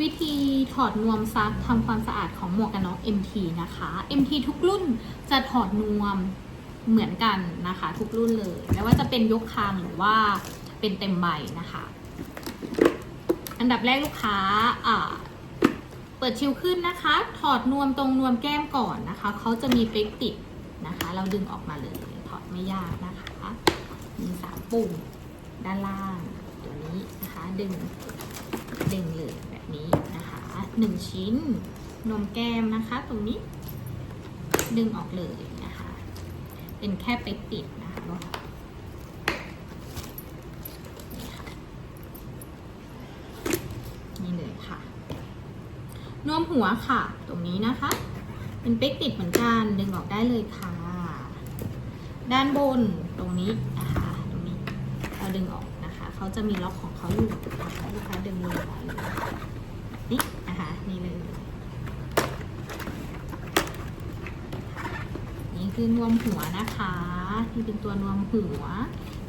วิธีถอดนวมซักทำความสะอาดของหมวกกันน็อก MT นะคะ MT ทุกรุ่นจะถอดนวมเหมือนกันนะคะ ทุกรุ่นเลยไม่ว่าจะเป็นยกคางหรือว่าเป็นเต็มใบนะคะ อันดับแรกลูกค้าเปิดชิวขึ้นนะคะ ถอดนวมตรงนวมแก้มก่อนนะคะเขาจะมีเป๊กติดนะคะ เราดึงออกมาเลยถอดไม่ยากนะคะ มีสามปุ่มด้านล่างตัวนี้นะคะ ดึง ดึงเลยแบบนี้นะคะหนึ่งชิ้นนมแก้มนะคะ ตรงนี้ดึงออกเลยนะคะ เป็นแค่เป๊กติดนะคะลูกค้านี่ค่ะนี่เลยค่ะนวมหัวค่ะ ตรงนี้นะคะ เป็นเป๊กติดเหมือนกันดึงออกได้เลยค่ะ ด้านบนตรงนี้นะคะ ตรงนี้เราดึงออกนะคะ เขาจะมีล็อกของเขาอยู่นะคะ ดึงลงมาเลยนี่นะคะนี่เลยนี่คือนวมหัวนะคะนี่เป็นตัวนวมหัว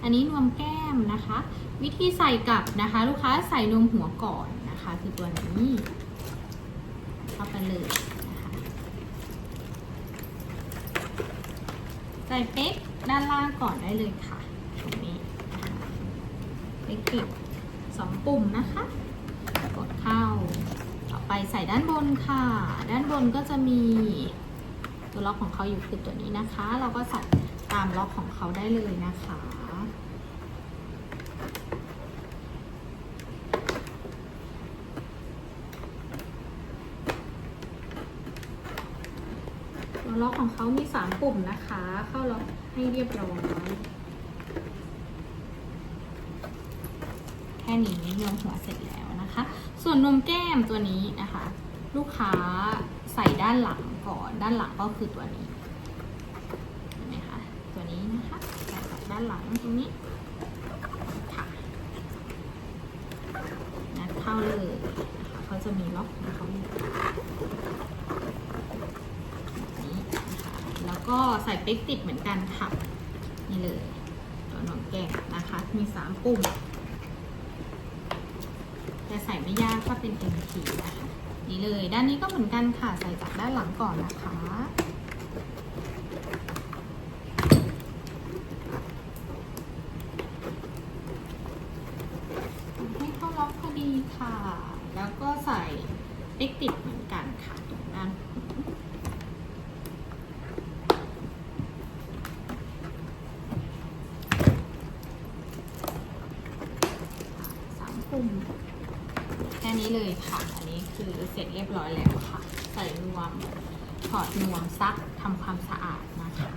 อันนี้นวมแก้มนะคะ วิธีใส่กลับนะคะ ลูกค้าใส่นวมหัวก่อนนะคะ คือตัวนี้เข้าไปเลยนะคะใส่เป๊กด้านล่างก่อนได้เลยค่ะตรงนี้เป๊กติด สองปุ่มนะคะ กดเข้า ต่อไปใส่ด้านบนค่ะ ด้านบนก็จะมีตัวล็อกของเขาอยู่คือตัวนี้นะคะ เราก็ใส่ตามล็อกของเขาได้เลยนะคะล็อกของเขามีสามปุ่มนะคะ เข้าล็อกให้เรียบร้อย แค่นี้นวมหัวเสร็จแล้วนะคะ ส่วนนมแก้มตัวนี้นะคะ ลูกค้าใส่ด้านหลังก่อนด้านหลังก็คือตัวนี้เห็นไหมคะตัวนี้นะคะใส่จากด้านหลังตรงนี้ค่ะงัดเข้าเลยนะคะเขาจะมีล็อกของเขาอยู่แบบนี้นะคะแล้วก็ใส่เป๊กติดเหมือนกันค่ะ นี่เลยตัวนมแก้มนะคะ มีสามปุ่ม ไม่ยากก็เป็น MT นะคะนี่เลย ด้านนี้ก็เหมือนกันค่ะใส่จากด้านหลังก่อนนะคะให้เข้าล็อกพอดีค่ะ แล้วก็ใส่เอ็กติดเหมือนกันค่ะตรงด้านสามปุ่ม ค่นี้เลยค่ะ อันนี้คือเสร็จเรียบร้อยแล้วค่ะ ใส่นวมถอดนวมซักทำความสะอาดนะคะ